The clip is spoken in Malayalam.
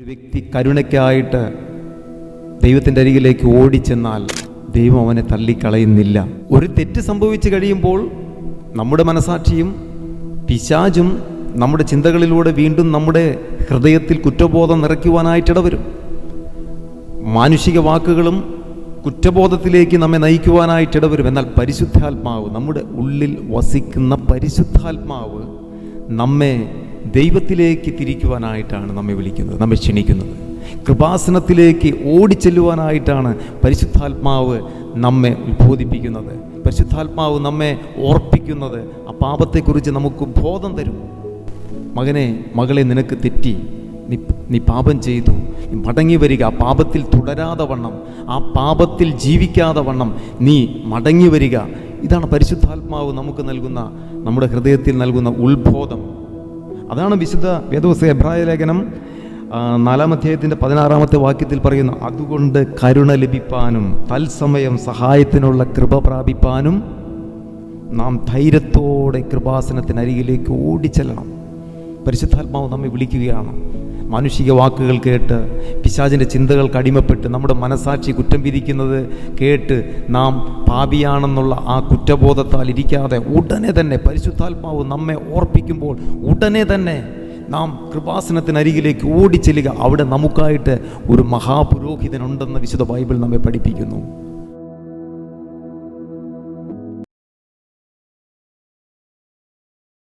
ഒരു വ്യക്തി കരുണയ്ക്കായിട്ട് ദൈവത്തിന്റെ അരികിലേക്ക് ഓടിച്ചെന്നാൽ ദൈവം അവനെ തള്ളിക്കളയുന്നില്ല. ഒരു തെറ്റ് സംഭവിച്ചു കഴിയുമ്പോൾ നമ്മുടെ മനസാക്ഷിയും പിശാചും നമ്മുടെ ചിന്തകളിലൂടെ വീണ്ടും നമ്മുടെ ഹൃദയത്തിൽ കുറ്റബോധം നിറയ്ക്കുവാനായിട്ടിടവരും. മാനുഷിക വാക്കുകളും കുറ്റബോധത്തിലേക്ക് നമ്മെ നയിക്കുവാനായിട്ട് ഇടവരും എന്നാൽ പരിശുദ്ധാത്മാവ് നമ്മുടെ ഉള്ളിൽ വസിക്കുന്ന പരിശുദ്ധാത്മാവ് നമ്മെ ദൈവത്തിലേക്ക് തിരിക്കുവാനായിട്ടാണ് നമ്മെ വിളിക്കുന്നത് നമ്മെ ക്ഷണിക്കുന്നത്. കൃപാസനത്തിലേക്ക് ഓടിച്ചെല്ലുവാനായിട്ടാണ് പരിശുദ്ധാത്മാവ് നമ്മെ ഉത്ബോധിപ്പിക്കുന്നത്. പരിശുദ്ധാത്മാവ് നമ്മെ ഓർപ്പിക്കുന്നത്. ആ പാപത്തെക്കുറിച്ച് നമുക്ക് ബോധം തരും. മകനെ മകളെ നിനക്ക് തെറ്റി. നീ നീ പാപം ചെയ്തു. മടങ്ങി വരിക. പാപത്തിൽ തുടരാതെ വണ്ണം. ആ പാപത്തിൽ ജീവിക്കാതെ വണ്ണം. നീ മടങ്ങി വരിക. ഇതാണ് പരിശുദ്ധാത്മാവ് നമുക്ക് നൽകുന്ന നമ്മുടെ ഹൃദയത്തിൽ നൽകുന്ന ഉത്ബോധം. അതാണ് വിശുദ്ധ വേദവസ എബ്രായ ലേഖനം നാലാം അധ്യായത്തിന്റെ പതിനാറാമത്തെ വാക്യത്തിൽ പറയുന്നു അതുകൊണ്ട് കരുണ ലഭിപ്പാനും തത്സമയം സഹായത്തിനുള്ള കൃപ പ്രാപിപ്പാനും നാം ധൈര്യത്തോടെ കൃപാസനത്തിനരികിലേക്ക് ഓടിച്ചെല്ലണം. പരിശുദ്ധാത്മാവ് നമ്മെ വിളിക്കുകയാണ്. മാനുഷിക വാക്കുകൾ കേട്ട് പിശാചിന്റെ ചിന്തകൾക്ക് അടിമപ്പെട്ട് നമ്മുടെ മനസാക്ഷി കുറ്റം വിധിക്കുന്നത് കേട്ട് നാം പാപിയാണെന്നുള്ള ആ കുറ്റബോധത്താൽ ഇരിക്കാതെ ഉടനെ തന്നെ പരിശുദ്ധാത്മാവ് നമ്മെ ഓർപ്പിക്കുമ്പോൾ ഉടനെ തന്നെ നാം കൃപാസനത്തിനരികിലേക്ക് ഓടിച്ചെല്ലുക. അവിടെ നമുക്കായിട്ട് ഒരു മഹാപുരോഹിതനുണ്ടെന്ന് വിശുദ്ധ ബൈബിൾ നമ്മെ പഠിപ്പിക്കുന്നു.